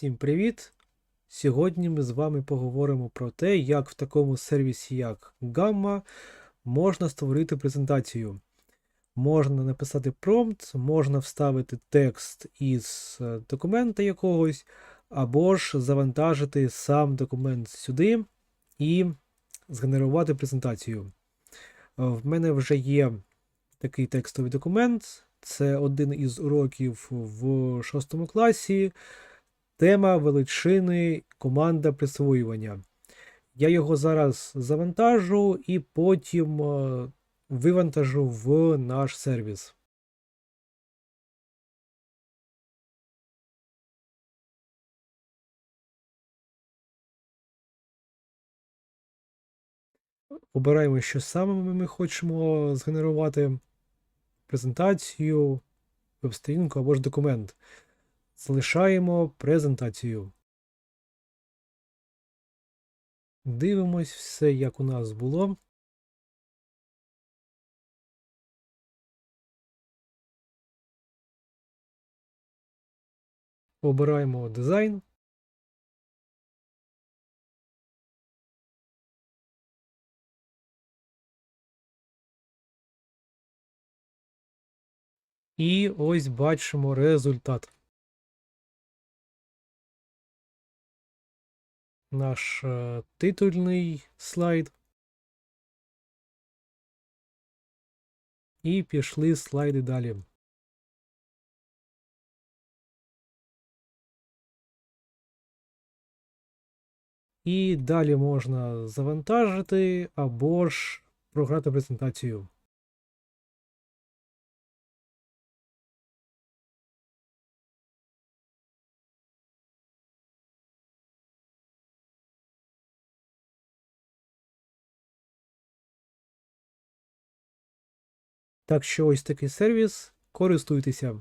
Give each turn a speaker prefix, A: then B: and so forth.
A: Всім привіт! Сьогодні ми з вами поговоримо про те, як в такому сервісі, як Gamma, можна створити презентацію. Можна написати промпт, можна вставити текст із е, документа якогось, або ж завантажити сам документ сюди і згенерувати презентацію. В мене вже є такий текстовий документ. Це один із уроків в 6 класі. Тема величини команда присвоювання. Я його зараз завантажу і потім е, вивантажу в наш сервіс. Обираємо, що саме ми хочемо згенерувати презентацію, веб-сторінку або ж документ. Залишаємо презентацію. Дивимось все, як у нас було. Обираємо дизайн. І ось бачимо результат. Наш е, титульний слайд. І пішли слайди далі. І далі можна завантажити або ж програти презентацію. Так що ось такий сервіс. Користуйтеся.